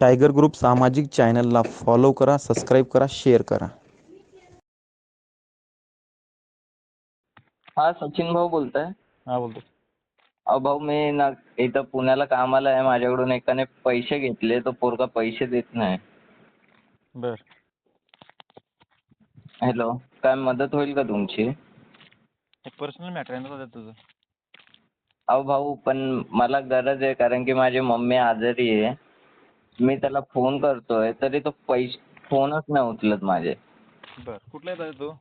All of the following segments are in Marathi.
टायगर ग्रुप सामाजिक चॅनलला फॉलो करा सबस्क्राईब करा शेअर करा. हा सचिन भाऊ बोलताय. हा बोलतो. अहो भाऊ मी ना इथं पुण्याला कामाला आहे. माझ्याकडून एकाने पैसे घेतले. तो पोरगा पैसे देत नाही. बर. हॅलो काय मदत होईल का तुमची? एक पर्सनल मॅटर आहे ना दादा तुझं. अहो भाऊ पण मला गरज आहे. कारण की माझी मम्मी आजारी आहे. मी त्याला फोन करतोय तरी तो पैसे फोनच नाही उचलत माझे. बर कुठला आहे दादा तू?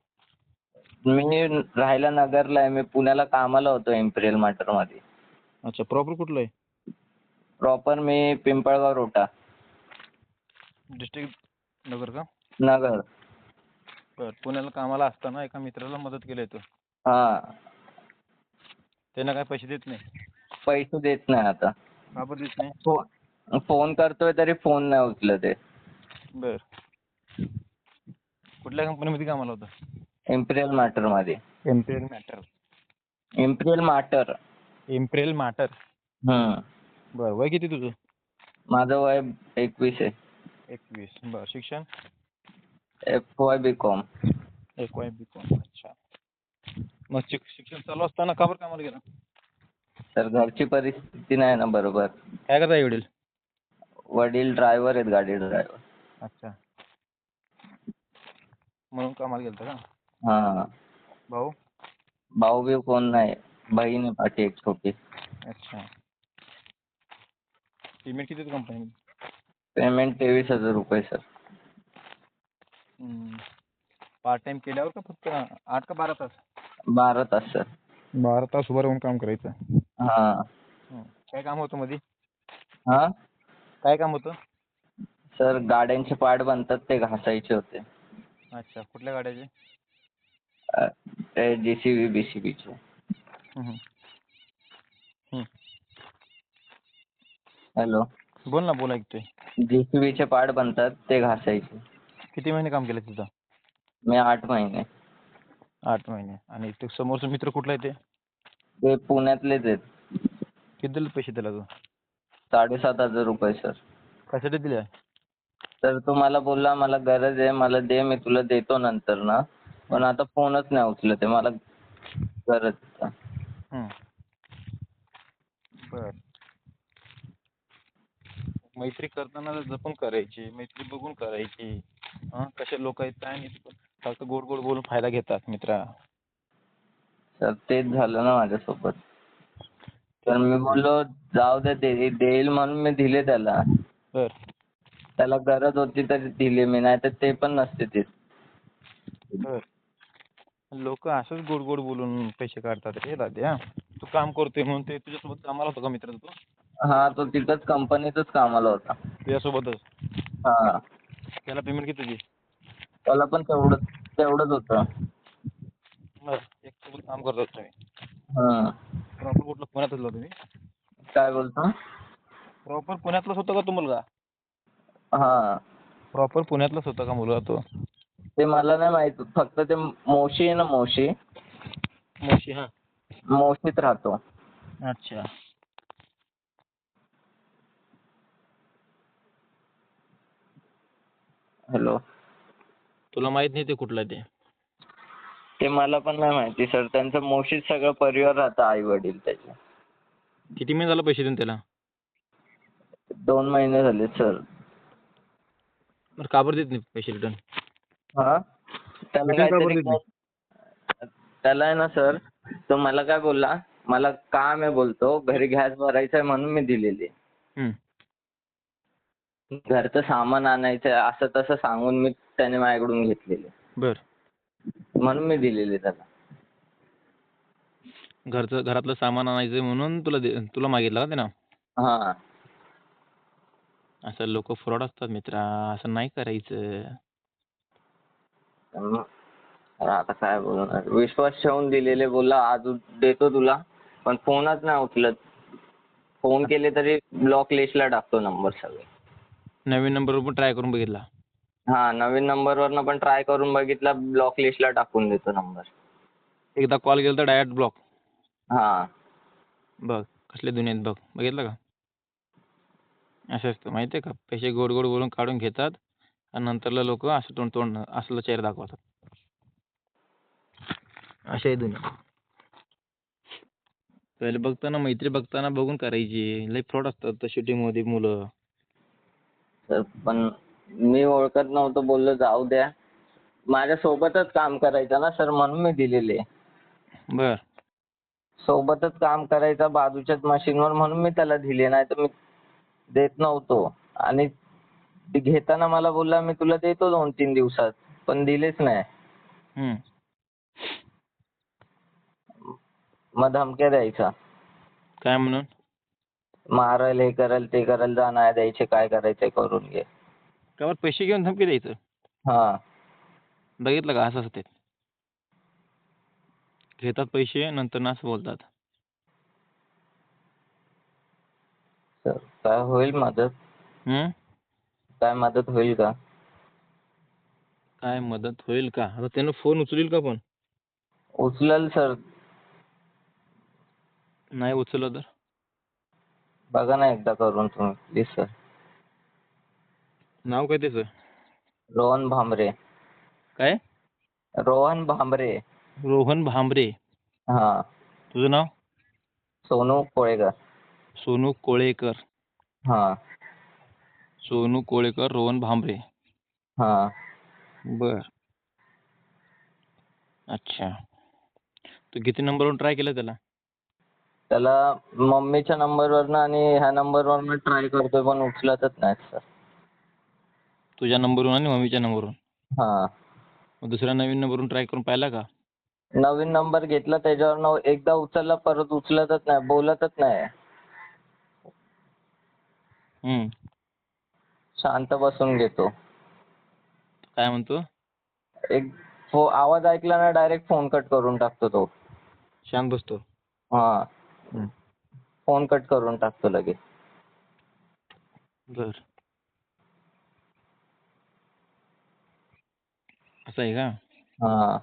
मी राहायला नगरला आहे मी पुण्याला कामाला होतो इम्पिरियलमध्ये अच्छा प्रॉपर कुठलं आहे? प्रॉपर मी पिंपळगाव रोटा डिस्ट्रिक्ट नगर का? नगर. बर पुण्याला कामाला असताना एका मित्राला मदत केली तू? हा. त्यानं काय पैसे देत नाही? पैसे देत नाही आता. का बरं देत नाही? फो- फोन करतोय तरी फोन नाही उचलत आहे. बर. कुठल्या कंपनीमध्ये कामाला होता? Imperial मॅटरमध्ये imperial matter imperial matter imperial matter हम्म. बर वय किती तुझं? माझं वय एकवीस आहे. एकवीस. बर शिक्षण? एफ वाय बी कॉम एक वाय बी कॉम अच्छा. मग शिक- शिक्षण चालू असताना का बरं कामाला गेला? तर घरची परिस्थिती नाही ना बरोबर. काय करता वडील? वडील ड्रायव्हर आहेत गाडी ड्रायव्हर अच्छा. म्हणून कामाला गेलता का? हा. भाऊ? भाऊ बी कोण नाही बहीण आहे पाठी एक छोटी. अच्छा. पेमेंट किती कंपनी पेमेंट तेवीस हजार रुपये सर पार्ट टाइम केल्यावर का फक्त आठ का बारा तास? बारा तास सर बारा तास उभं राहून काम करायचं. हा. काय काम होतं मध्ये हा? काय काम होतं? सर गाड्यांचे पार्ट बनतात ते घासायचे होते. अच्छा कुठल्या गाड्याचे? अ, ते जे सी बी बी सी बीचे हम्म, हम्म. हम्म. हॅलो. बोल ना बोल ऐकतोय जे सी बीचे पार्ट बनतात ते घासायचे. किती महिने काम केलं तिथं? मी आठ महिने. आठ महिने. आणि ते समोरचा मित्र कुठला आहे ते? ते पुण्यातलेच आहेत. किती दिले पैसे त्याला तू? साडेसात हजार रुपये सर. कशासाठी दिले? तर तो मला बोलला मला गरज आहे मला दे मी तुला देतो नंतर ना. पण आता फोनच नाही उचलत आहे मला गरज आहे. बर. मैत्री करताना जपून करायची मैत्री बघून करायची. हा कसे लोक आहेत काय नाही फक्त गोड गोड बोलून फायदा घेतात मित्रा. तर तेच झालं ना माझ्यासोबत. तर मी बोललो जाऊ दे देईल म्हणून मी दिले त्याला. बर. त्याला गरज होती तर दिले मी नाही तर ते पण नसते देत. बर. लोक असंच गोड गोड बोलून पैसे काढतात रे दाद्या तू काम करतोय म्हणून ते तुझ्यासोबत कामाला होता का मित्र तो? हा तो तिथंच कंपनीतच कामाला होता. तुझ्यासोबतच? हा. त्याला पेमेंट किती तुझी त्याला पण तेवढंच तेवढंच होतं. बर एक सोबत काम करतात तुम्ही. हा. प्रॉपर कुठलं? पुण्यातच होता तुम्ही काय बोलतो? प्रॉपर पुण्यातलाच होता का तो मुलगा? हा. प्रॉपर पुण्यातलाच होता का मुलगा तो? ते मला नाही माहीत. फक्त ते मोशी आहे ना मोशी. मोशी हा. मोशीत राहतो. अच्छा. हॅलो तुला माहीत नाही ते कुठला ते? ते मला पण नाही माहिती सर. त्यांचं मोशीत सगळं परिवार राहतं आई वडील त्याचे. किती महिने झालं पैसे देऊन त्याला? दोन महिने झाले सर. बरं का बरं देत नाही पैसे रिटर्न? हा? त्याला Return का बरं काहीतरी देत त्याला आहे ना सर तो मला काय बोलला? मला काम आहे बोलतो घरी गॅस भरायचा आहे म्हणून मी दिलेली. घरचं सामान आणायचं आहे असं तसं सांगून मी त्याने माझ्याकडून घेतलेली. बर. म्हणून मी दिलेली त्याला. घरचं घरातलं सामान आणायचं म्हणून तुला दे तुला मागितलं का त्यानं हा. असं लोक फ्रॉड असतात मित्रा असं नाही करायचं. मग आता काय बोलणार विश्वास ठेवून दिलेले बोलला आज देतो तुला पण फोनच नाही उचलत. फोन केले तरी ब्लॉक लिस्टला टाकतो नंबर सगळे. नवीन नंबरवर पण ट्राय करून बघितला. हा नवीन नंबरवरनं पण ट्राय करून बघितला ब्लॉक लिस्टला टाकून देतो नंबर एकदा कॉल केला तर डायरेक्ट ब्लॉक हा. बघ कसले दुनियेत बघ. बघितलं का? असं असतं माहिती आहे का? पैसे गोड गोड बोलून काढून घेतात आणि नंतरला लोक असं तोंड तोंड असलं चेहरा दाखवतात. अशी आहे दुनिया पहिले बघताना मैत्री बघताना बघून करायची. लय फ्रॉड असतात shooting मध्ये मुलं. पण मी ओळखत नव्हतो बोललो जाऊ द्या. माझ्या सोबतच काम करायचं ना सर म्हणून मी दिलेले. बर. सोबतच काम करायचा बाजूच्याच मशीनवर म्हणून मी त्याला दिले नाही तर मी देत नव्हतो. आणि ते घेताना मला बोलला मी तुला देतो दोन तीन दिवसात पण दिलेच नाही. हम्म. मग धमक्या द्यायचा. काय म्हणून? मारल हे करल ते करल जा नाही द्यायचे काय करायचंय करून घे. का बरं पैसे घेऊन धमकी द्यायचं? हा. बघितलं का? असं असते घेतात पैसे नंतर ना असं बोलतात. सर काय होईल मदत? हम्म? काय मदत होईल का? काय मदत होईल का? आता त्यानं फोन उचलील का पण? उचलल सर. नाही उचललं तर? बघा ना एकदा करून तुम्ही प्लीज सर. नाव काय त्याचं? रोहन भांबरे. काय? रोहन भांबरे. रोहन भांबरे. हा. तुझं नाव? सोनू कोळेकर. सोनू कोळेकर. हा. सोनू कोळेकर रोहन भांबरे. हा. बर. अच्छा. तू किती नंबरवरून ट्राय केलं त्याला? त्याला मम्मीच्या नंबरवरनं आणि ह्या नंबरवरनं ट्राय करतोय पण उचलतच नाही सर. तुझ्या नंबरवरून आणि मम्मीच्या नंबरवरून? हा. मग दुसऱ्या नवीन नंबरवरून ट्राय करून पाहिला का? नवीन नंबर घेतला त्याच्यावरनं एकदा उचलला परत उचलतच नाही बोलतच नाही. हम्म. शांत बसून घेतो. काय म्हणतो? एक फो आवाज ऐकला ना डायरेक्ट फोन कट करून टाकतो तो. शांत बसतो. हा. हम्म. फोन कट करून टाकतो लगेच. बर. असं आहे का? हा.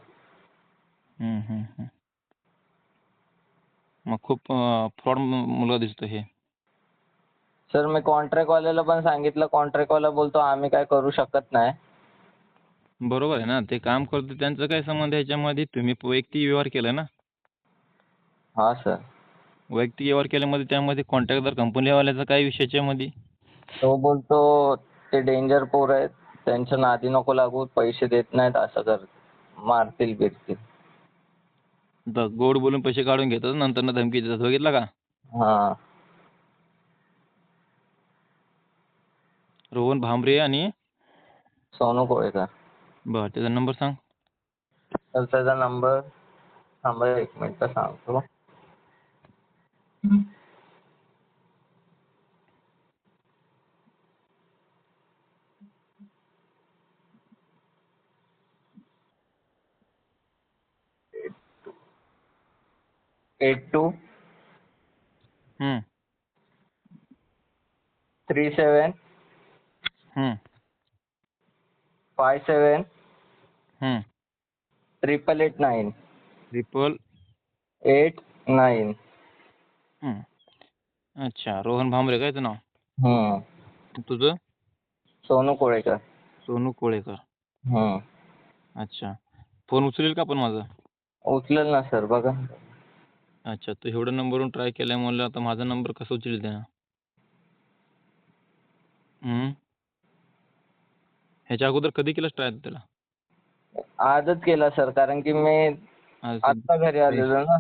हम्म. मग खूप फ्रॉड मुलगा दिसतो हे. सर मी कॉन्ट्रॅक्ट वाल्याला पण सांगितलं. कॉन्ट्रॅक्ट वाला बोलतो आम्ही काय करू शकत नाही. बरोबर आहे ना. ते काम करतो. त्यांचा काय संबंध आहे याच्यामध्ये? तुम्ही वैयक्तिक व्यवहार केला ना? हा सर. वैयक्तिक व्यवहार केल्यामध्ये त्यामध्ये कॉन्ट्रॅक्टदार कंपनीवाल्याचा काय विषय याच्यामध्ये? तो बोलतो ते डेंजर पोर आहेत. त्यांच्या नादी नको लागू पैसे देत नाहीत असं कर मारतील बिरतील. द- गोड बोलून पैसे काढून घेतात नंतर ना धमकी देतात. बघितलं का? हा. रोहन भांबरे आणि सोनू कोळेकर. बर त्याचा नंबर सांग. तर त्याचा नंबर थांबा एक मिनिट सांगतो. Eight two hmm, three seven hmm, five seven hmm. Triple eight nine triple eight nine hmm. अच्छा रोहन भांबरे काय तुझं नाव? तुझं? सोनू कोळेकर. सोनू कोळेकर. हम्म. अच्छा. फोन उचलेल का पण माझा? उचलेल ना सर बघा. अच्छा तू एवढ्या नंबरवरून ट्राय केलाय म्हणलं आता माझा नंबर कसा उचलेल त्यानं? ह्याच्या अगोदर कधी केलास ट्राय त्याला? आजच केला सर कारण की मी आज आत्ता घरी आलेलो ना.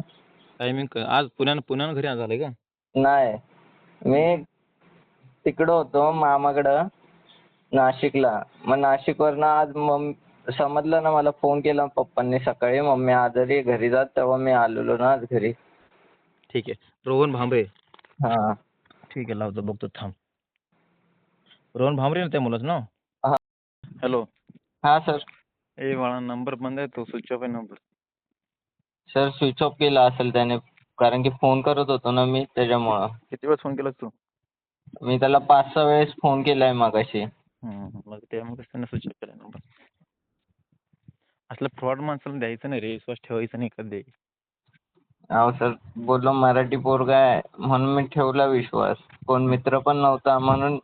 टायमिंग आज पुण्यानं पुण्यानं घरी झालंय का? नाही. मी तिकडं होतो मामाकडं नाशिकला. मग नाशिकवरनं आज मम समजलं ना मला फोन केला पप्पांनी सकाळी. मम्मी आजारी आहे, घरी जा तेव्हा मी आलेलो ना आज घरी. ठीक आहे. रोहन भांबरे. हा. ठीक आहे लावतो बघतो थांब. रोहन भांबरे ना त्या मुलाचं नाव? हा. हॅलो. हा सर. ए बाळा नंबर बंद आहे तो स्विच ऑफ आहे नंबर. सर स्विच ऑफ केला असेल त्याने कारण की फोन करत होतो ना मी त्याच्यामुळं. किती वेळेस फोन केलास तू? मी त्याला पाच सहा वेळेस फोन केलाय मगाशी. हम्म, मग त्यामुळे त्यानं स्विच ऑफ केला नंबर? असलं फ्रॉड माणसाला द्यायचं नाही रे विश्वास ठेवायचा नाही कधी अहो सर बोललो मराठी पोरगा आहे म्हणून मी ठेवला विश्वास. कोण मित्र पण नव्हता म्हणून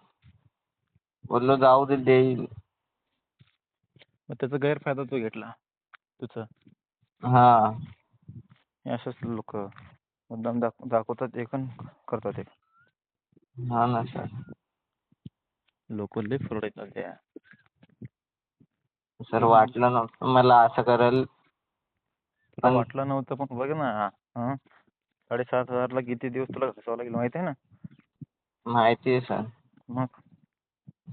बोललो जाऊ दे देईल. मग त्याचा गैरफायदा तू घेतला तुझं? हा. हे असेच लोक मुद्दाम दाख दाखवतात एक आणि करतात एक. हा ना सर. लोक लय फ्रॉड आहेत सध्या सर वाटलं नव्हतं मला असं करेल. पण वाटलं नव्हतं पण बघ ना. हं. साडेसात हजारला किती दिवस तुला घासावं लागेल माहिती आहे ना? माहिती आहे सर मग?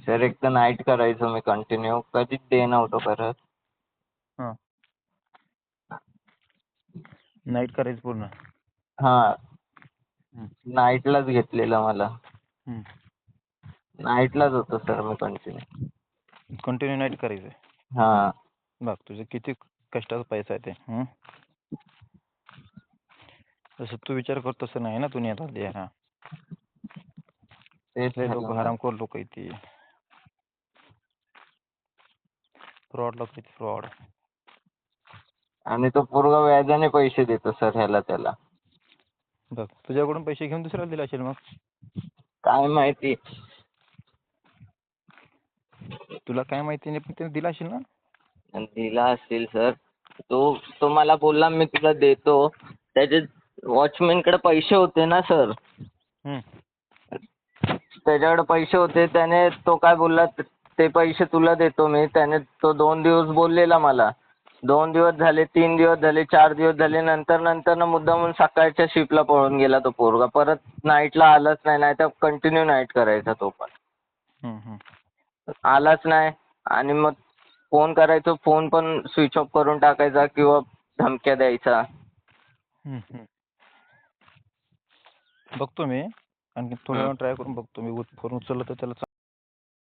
सर एक तर नाईट करायचो मी कंटिन्यू कधीच डे नव्हतो करत. हां. नाईट करायचं पूर्ण? हा. नाईटलाच घेतलेलं मला. नाईटलाच होतो सर मी कंटिन्यू कंटिन्यू नाईट करायचं? हा. बघ तुझं किती कष्टाचा पैसा आहे ते हं? जसं तू विचार करतो तसं नाही ना तू आता ते हा तेच लय झालं लोक ना. हरामखोर लोक आहेत ती. फ्रॉड लोक आहेत फ्रॉड आणि तो पोरगा व्याजाने पैसे देतो सर ह्याला त्याला. बघ तुझ्याकडून पैसे घेऊन दुसऱ्याला दिले असेल मग? काय माहिती? तुला काय माहिती नाही पण त्याने दिला असेल ना? दिला असेल सर. तो तो मला बोलला मी तुला देतो. त्याचे वॉचमॅनकडे पैसे होते ना सर. त्याच्याकडे पैसे होते त्याने तो काय बोलला "ते- पैसे तुला देतो मी. त्याने तो दोन दिवस बोललेला मला. दोन दिवस झाले तीन दिवस झाले चार दिवस झाले नंतर नंतर ना मुद्दामून सकाळच्या शिफ्टला पळून गेला तो पोरगा. परत नाईटला आलाच नाही नाही तर कंटिन्यू नाईट करायचा तो पण. आलाच नाही. आणि मग फोन करायचो फोन पण स्विच ऑफ करून टाकायचा किंवा धमक्या द्यायचा. बघतो मी. आणखी थोड्या ट्राय करून बघतो मी. फोन उचलला तर त्याला